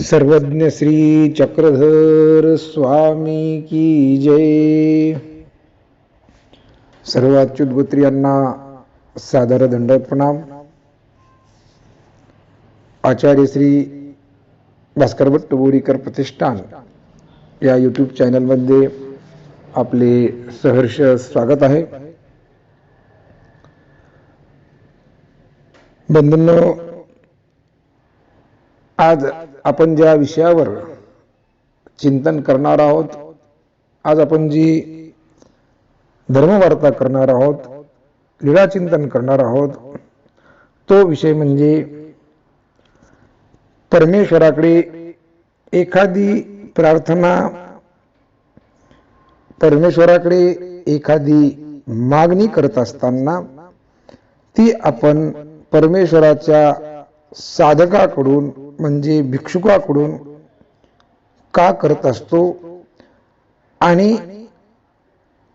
सर्वज्ञ श्री चक्रधर स्वामी की जय. सर्व अच्युत यांना सादर दंडवत प्रणाम. आचार्य श्री भास्कर भट्ट बोरीकर प्रतिष्ठान या यूट्यूब चॅनलमध्ये आपले सहर्ष स्वागत आहे. बंधूंनो आज आपण ज्या विषयावर चिंतन करणार आहोत आज आपण जी धर्मवार्ता करणार आहोत लीळा चिंतन करणार आहोत तो विषय म्हणजे परमेश्वराकडे एखादी प्रार्थना परमेश्वराकडे एखादी मागणी करत असताना ती आपण परमेश्वराच्या साधकाकडून म्हणजे भिक्षुकाकडून का करत असतो? आणि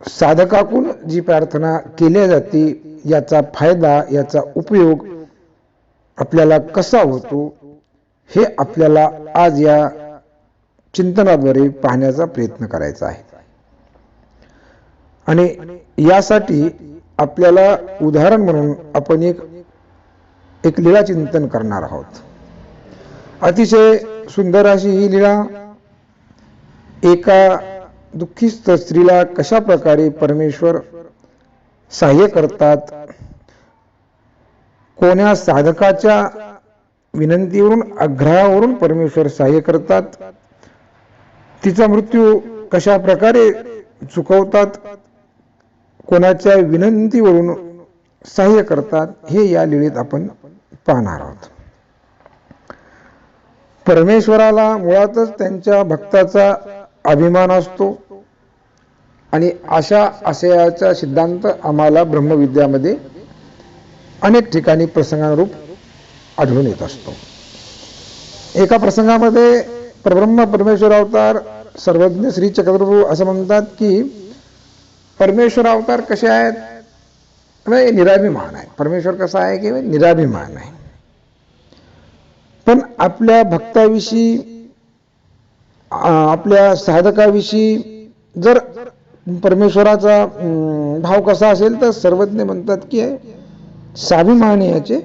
साधकाकडून जी प्रार्थना केल्या जाते याचा फायदा याचा उपयोग आपल्याला कसा होतो? हे आपल्याला आज या चिंतनाद्वारे पाहण्याचा प्रयत्न करायचा आहे. आणि यासाठी आपल्याला उदाहरण म्हणून आपण एक एक लीळा चिंतन करणार आहोत. अतिशय सुंदर अशी ही लीळा एका दुःखीस्त स्त्रीला कशा प्रकारे परमेश्वर सहाय्य करतात कोण्या साधकाच्या विनंतीवरून आग्रहावरून परमेश्वर सहाय्य करतात तिचा मृत्यू कशा प्रकारे चुकवतात कोणाच्या विनंतीवरून सहाय्य करतात हे या लिळीत आपण पाहणार आहोत. परमेश्वराला मुळातच त्यांच्या भक्ताचा अभिमान असतो आणि अशा आशयाचा सिद्धांत आम्हाला ब्रह्मविद्यामध्ये अनेक ठिकाणी प्रसंगानुरूप आढळून येत असतो. एका प्रसंगामध्ये परब्रह्म परमेश्वर अवतार सर्वज्ञ श्री चक्रप्रभू असं म्हणतात की परमेश्वर अवतार कसे आहेत? निराभिमान आहे. परमेश्वर कसा आहे की निराभिमान आहे. पण आपल्या भक्ताविषयी आपल्या साधकाविषयी जर परमेश्वराचा भाव कसा असेल तर सर्वज्ञ म्हणतात की स्वाभिमान याचे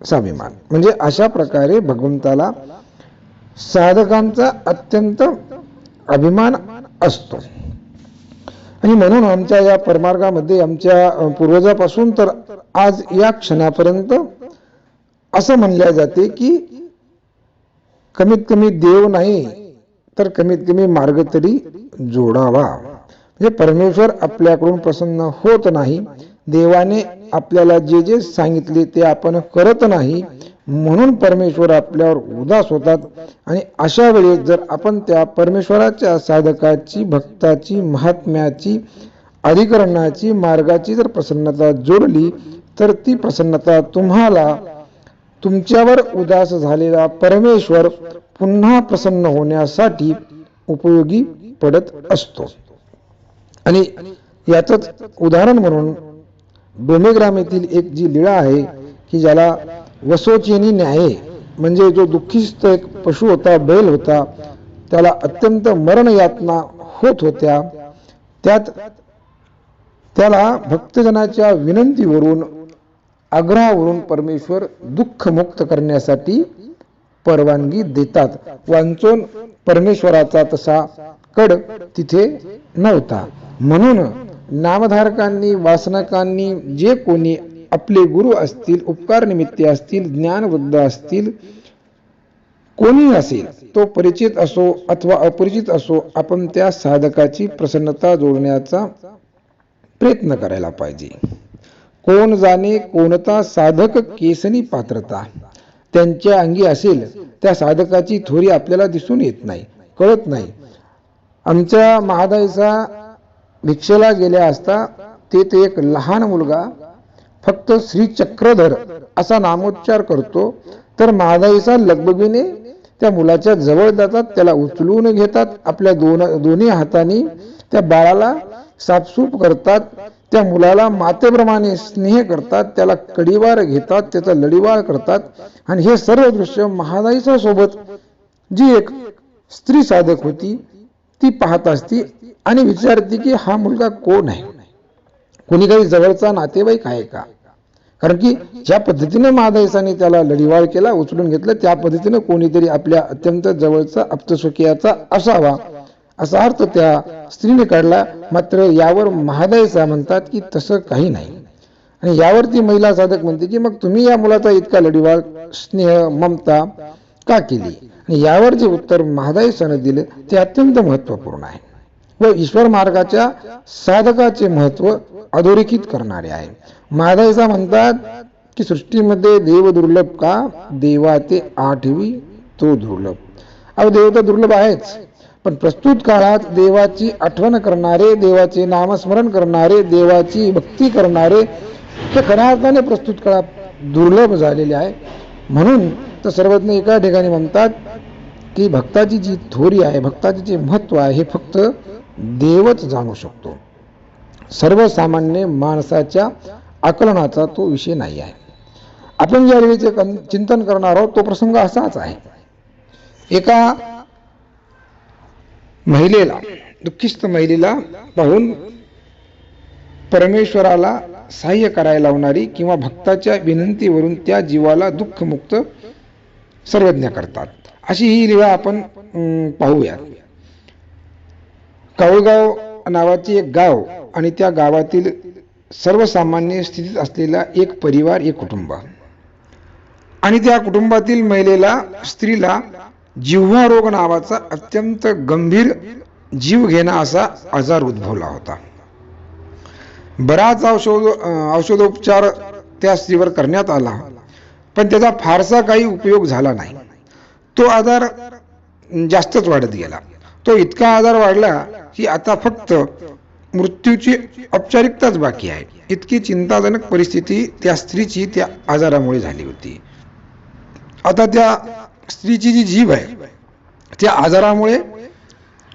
स्वाभिमान. म्हणजे अशा प्रकारे भगवंताला साधकांचा अत्यंत अभिमान असतो. आणि म्हणून आमच्या या परमार्गामध्ये आमच्या पूर्वजापासून तर आज या क्षणापर्यंत असं म्हणल्या जाते की कमीत कमी देव नाही तर कमीत कमी मार्ग तरी जोडावा. म्हणजे परमेश्वर आपल्याकडून प्रसन्न होत नाही देवाने आपल्याला जे जे सांगितले ते आपण करत नाही म्हणून परमेश्वर आपल्यावर उदास होतात. आणि अशा वेळेस जर आपण त्या परमेश्वराच्या साधकाची भक्ताची महात्म्याची अधिकरणाची मार्गाची जर प्रसन्नता जोडली तर ती प्रसन्नता तुम्हाला तुमच्यावर उदास झालेला परमेश्वर पुन्हा प्रसन्न होण्यासाठी उपयोगी पडत असतो. आणि याच उदाहरण म्हणून डोमेग्राम येथील एक जी लीळा आहे की ज्याला वसोचेनी न्याय म्हणजे जो दुःखीस्त एक पशु होता बैल होता त्याला अत्यंत मरण यातना होत होत्या. त्यात त्याला भक्तजनाच्या विनंतीवरून आग्रहावरून परमेश्वर दुःख मुक्त करण्यासाठी परवानगी देतात. वांचून परमेश्वराचा तसा कड तिथे नव्हता. म्हणून नामधारकांनी वासनकांनी जे कोणी आपले गुरु असतील उपकार निमित्त असतील ज्ञानवृद्ध असतील कोणी असेल तो परिचित असो अथवा अपरिचित असो आपण त्या साधकाची प्रसन्नता जोडण्याचा प्रयत्न करायला पाहिजे. कोण जाणे कोणता साधक केसनी पात्रता? त्यांच्या अंगी असेल त्या साधकाची थोरी आपल्याला दिसून येत नाही कळत नाही. आमच्या महादाईचा भिक्षेला गेल्या असता ते एक लहान मुलगा फक्त श्री चक्रधर असा नामोच्चार करतो तर महादाईचा लगबगीने त्या मुलाच्या जवळ जातात त्याला उचलून घेतात आपल्या दोन दोन्ही हाताने त्या बाळाला साफसूप करतात त्या मुलाला मातेप्रमाणे स्नेह करतात त्याला कडीवार घेतात त्याचा लढीवाळ करतात आणि हे सर्व दृश्य महादाईच्या सोबत जी एक स्त्री साधक होती ती पाहत असती आणि विचारते की हा मुलगा कोण आहे? कोणी काही जवळचा नातेवाईक आहे का? कारण की ज्या पद्धतीने महादेसाने त्याला लढीवाळ केला उचलून घेतलं त्या पद्धतीने कोणीतरी आपल्या अत्यंत जवळचा अप्तसुखियाचा असावा असा अर्थ त्या स्त्रीने काढला. मात्र यावर महादयसा म्हणतात की तसं काही नाही. आणि यावरती महिला साधक म्हणते की मग तुम्ही या मुलाचा इतका लढीवाळ स्नेह ममता का केली? आणि यावर जे उत्तर महादायसानं दिलं ते अत्यंत महत्त्वपूर्ण आहे. व ईश्वर मार्गाच्या साधकाचे महत्त्व अधोरेखित करणारे आहे. महादायसा म्हणतात की सृष्टीमध्ये देव दुर्लभ का? देवा ते आठवी तो दुर्लभ. अहो देव तर दुर्लभ आहेच पण प्रस्तुत काळात देवाची आठवण करणारे देवाचे नामस्मरण करणारे देवाची भक्ती करणारे ते खऱ्या अर्थाने प्रस्तुत काळात दुर्लभ झालेले आहे. म्हणून तर सर्वज्ञ एका ठिकाणी म्हणतात की भक्ताची जी थोरी आहे भक्ताचे जे महत्त्व आहे हे फक्त देवच जाणू शकतो. सर्वसामान्य माणसाच्या आकलनाचा तो विषय नाही आहे. आपण ज्या वेळेचे चिंतन करणार आहोत तो प्रसंग असाच आहे. एका महिलेला दुःखिस्त महिलेला पाहून परमेश्वराला सहाय्य करायला लावणारी किंवा भक्ताच्या विनंतीवरून त्या जीवाला दुःखमुक्त सर्वज्ञ करतात. अशी ही लीला आपण पाहूयात. पाहूया कावळगाव नावाचे एक गाव आणि त्या गावातील सर्वसामान्य स्थितीत असलेला एक परिवार एक कुटुंब. आणि त्या कुटुंबातील महिलेला स्त्रीला जिव्हा रोग नावाचा अत्यंत गंभीर जीव घेणा असा आजार उद्भवला होता. बराच औषध औषधोपचार त्या स्त्रीवर करण्यात आला पण त्याचा फारसा काही उपयोग झाला नाही. तो आजार जास्तच वाढत गेला. तो इतका आजार वाढला की आता फक्त मृत्यूची औपचारिकताच बाकी आहे. इतकी चिंताजनक परिस्थिती त्या स्त्रीची त्या आजारामुळे झाली होती. आता त्या स्त्रीची जी जीव आहे त्या आजारामुळे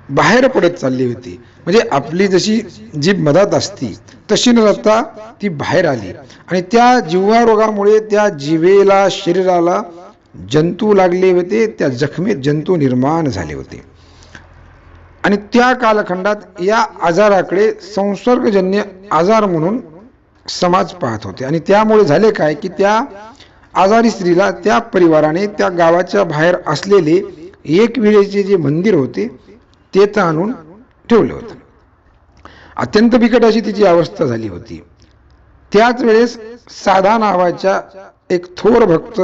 बाहेर पडत चालली होती. म्हणजे आपली जशी जीभ मधात असती तशी न जाता ती बाहेर आली. आणि त्या जीवारोगामुळे रोगामुळे त्या जीवेला शरीराला जंतू लागले होते त्या जखमेत जंतू निर्माण झाले होते. आणि त्या कालखंडात या आजाराकडे संसर्गजन्य आजार म्हणून समाज पाहत होते. आणि त्यामुळे झाले काय की त्या आजारी स्त्रीला त्या परिवाराने त्या गावाच्या बाहेर असलेले एक वेळेचे जे मंदिर होते ते तर आणून ठेवलं होतं. अत्यंत बिकट अशी तिची अवस्था झाली होती. त्याच वेळेस साधा नावाच्या एक थोर भक्त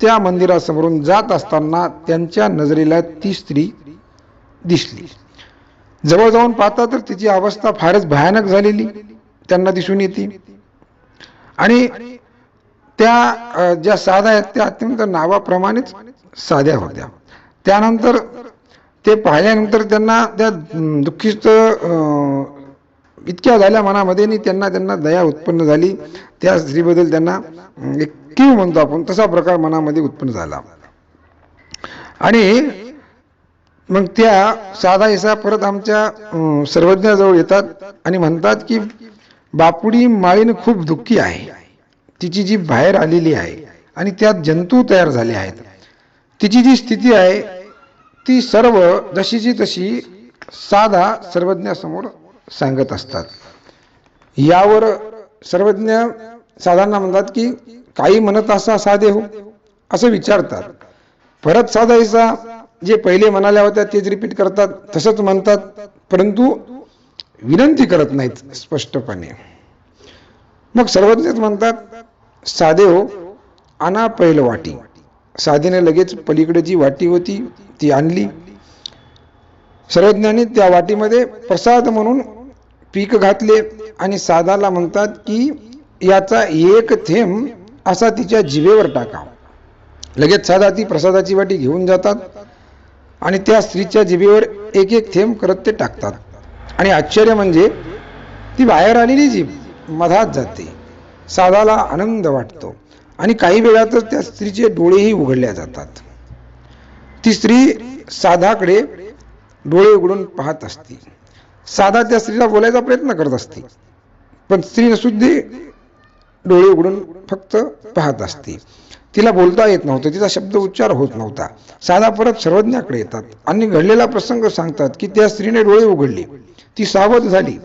त्या मंदिरासमोरून जात असताना त्यांच्या नजरेला ती स्त्री दिसली. जवळ जाऊन पाहता तर तिची अवस्था फारच भयानक झालेली त्यांना दिसून येते. आणि त्या ज्या साध्या आहेत त्या अत्यंत नावाप्रमाणेच साध्या होत्या. त्यानंतर ते पाहिल्यानंतर त्यांना त्या दुःखीस्त इतक्या झाल्या मनामध्ये आणि त्यांना त्यांना दया उत्पन्न झाली. त्या स्त्रीबद्दल त्यांना एक कीव म्हणतो आपण तसा प्रकार मनामध्ये उत्पन्न झाला. आणि मग त्या साधा हिसा परत आमच्या सर्वज्ञाजवळ येतात आणि म्हणतात की बापुडी माळीनं खूप दुःखी आहे. तिची जी बाहेर आलेली आहे आणि त्यात जंतू तयार झाले आहेत. तिची जी स्थिती आहे ती सर्व जशीची तशी साधा सर्वज्ञासमोर सांगत असतात. यावर सर्वज्ञ साधांना म्हणतात की काही म्हणत असा साधे हो असं विचारतात. परत साधा हिसा जे पहिले म्हणाल्या होत्या तेच रिपीट करतात तसंच म्हणतात. परंतु विनंती करत नाहीत स्पष्टपणे. मग सर्वज्ञच म्हणतात साधे हो आणा पहिलं वाटी साधेने लगेच पलीकडे जी वाटी होती ती आणली. सर्वज्ञांनी त्या वाटीमध्ये प्रसाद म्हणून पीक घातले आणि साधाला म्हणतात की याचा एक थेंब असा तिच्या जिभेवर टाका. लगेच साधा ती प्रसादाची वाटी घेऊन जातात. आणि त्या स्त्रीच्या जिभेवर एक एक थेंब करत ते टाकतात. आणि आश्चर्य म्हणजे ती बाहेर आलेली जीभ मधात जाते. साधाला आनंद वाटतो. आणि काही वेळातच त्या स्त्रीचे डोळेही उघडल्या जातात. ती स्त्री साधाकडे डोळे उघडून पाहत असते. साधा त्या स्त्रीला बोलायचा प्रयत्न करत असते. पण स्त्री सुद्धा डोळे उघडून फक्त पाहत असते. तिला बोलता येत नव्हतं तिचा शब्द उच्चार होत नव्हता. साधा परत सर्वज्ञाकडे येतात आणि घडलेला प्रसंग सांगतात की त्या स्त्रीने डोळे उघडले. ती सावध झाली.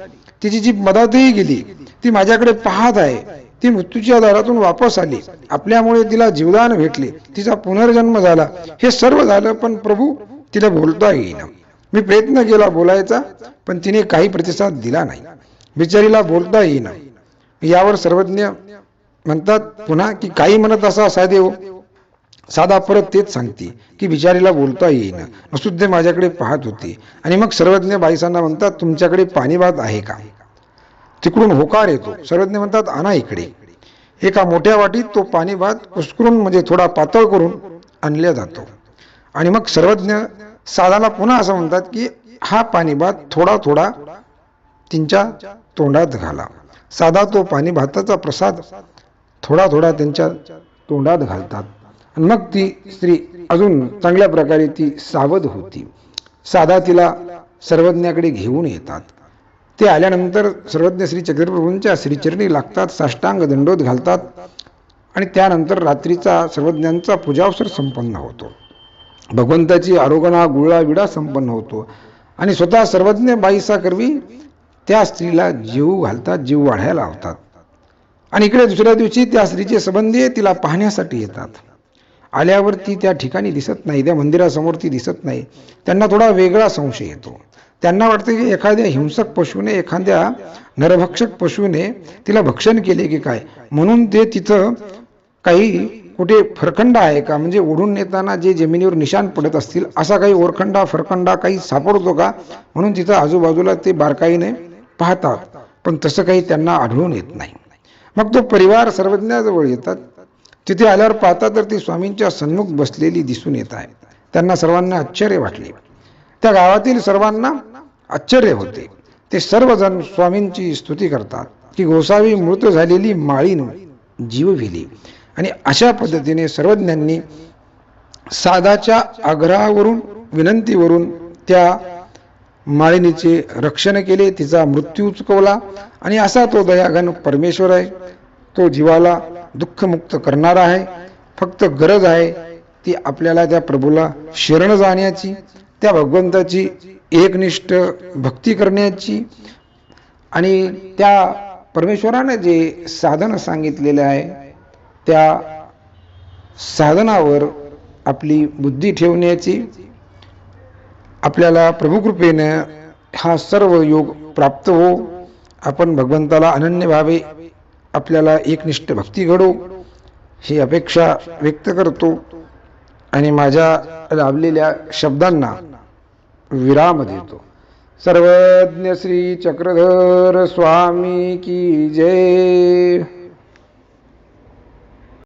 तिची जी मदतही गेली. ती माझ्याकडे पाहत आहे. ती मृत्यूच्या दारातून वापस आली. आपल्यामुळे तिला जीवदान भेटले. तिचा पुनर्जन्म झाला. हे सर्व झालं पण प्रभू तिला बोलता येईना. मी प्रयत्न केला बोलायचा पण तिने काही प्रतिसाद दिला नाही. बिचारीला बोलता येईना. यावर सर्वज्ञ म्हणतात पुन्हा की काही म्हणत असा साधेव साधा परत तेच सांगते की बिचारीला बोलता येईना. नसुद्धा माझ्याकडे पाहत होते. आणि मग सर्वज्ञ बाईसांना म्हणतात तुमच्याकडे पाणीभात आहे का? तिकडून होकार येतो. सर्वज्ञ म्हणतात आणा इकडे. एका मोठ्या वाटीत तो पाणीभात कुस्करून म्हणजे थोडा पातळ करून आणला जातो. आणि मग सर्वज्ञ साधाला पुन्हा असं म्हणतात की हा पाणीभात थोडा थोडा तिच्या तोंडात घाला. साधा तो पाणी भाताचा प्रसाद थोडा थोडा त्यांच्या तोंडात घालतात. आणि मग ती स्त्री अजून चांगल्या प्रकारे ती सावध होती. साधा तिला सर्वज्ञाकडे घेऊन येतात. ते आल्यानंतर सर्वज्ञ श्री चक्रप्रभूंच्या श्रीचरणी लागतात साष्टांग दंडोत घालतात आणि त्यानंतर रात्रीचा सर्वज्ञांचा पूजावसर संपन्न होतो. भगवंताची आरोगणा गुळा विडा संपन्न होतो. आणि स्वतः सर्वज्ञ बाईसा करवी त्या स्त्रीला जीव घालतात जीव वाढायला लावतात. आणि इकडे दुसऱ्या दिवशी त्या स्त्रीचे संबंधी तिला पाहण्यासाठी येतात. आल्यावर ती त्या ठिकाणी दिसत नाही त्या मंदिरासमोर ती दिसत नाही. त्यांना थोडा वेगळा संशय येतो. त्यांना वाटतं की एखाद्या हिंसक पशूने एखाद्या नरभक्षक पशूने तिला भक्षण केले की काय? म्हणून ते तिथं काही कुठे फरखंडा आहे का? म्हणजे ओढून नेताना जे जमिनीवर निशाण पडत असतील असा काही ओरखंडा फरखंडा काही सापडतो का? म्हणून तिथं आजूबाजूला ते बारकाईने पाहतात. पण तसं काही त्यांना आढळून येत नाही. मग तो परिवार सर्वज्ञाजवळ येतात. तिथे आल्यावर पाहता तर ती स्वामींच्या सन्मुख बसलेली दिसून येत आहे. त्यांना सर्वांना आश्चर्य वाटले. त्या गावातील सर्वांना आश्चर्य होते. ते सर्वजण स्वामींची स्तुती करतात. की गोसावी मृत झालेली माळीन जीवविली आणि अशा पद्धतीने सर्वज्ञांनी साधाच्या आग्रहावरून विनंतीवरून त्या माळिनीचे रक्षण केले तिचा मृत्यू चुकवला आणि असा तो दयाघन परमेश्वर आहे. तो जीवाला दुःखमुक्त करणारा आहे. फक्त गरज आहे ती आपल्याला त्या प्रभूला शरण जाण्याची त्या भगवंताची एकनिष्ठ भक्ती करण्याची आणि त्या परमेश्वराने जे साधन सांगितलेले आहे त्या साधनावर आपली बुद्धी ठेवण्याची आपल्याला प्रभुकृपेनं हा सर्व योग प्राप्त हो. आपण भगवंताला अनन्य व्हावे आपल्याला एकनिष्ठ भक्ती घडो ही अपेक्षा व्यक्त करतो. आणि माझ्या लाभलेल्या शब्दांना विराम देतो. सर्वज्ञ श्री चक्रधर स्वामी की जय.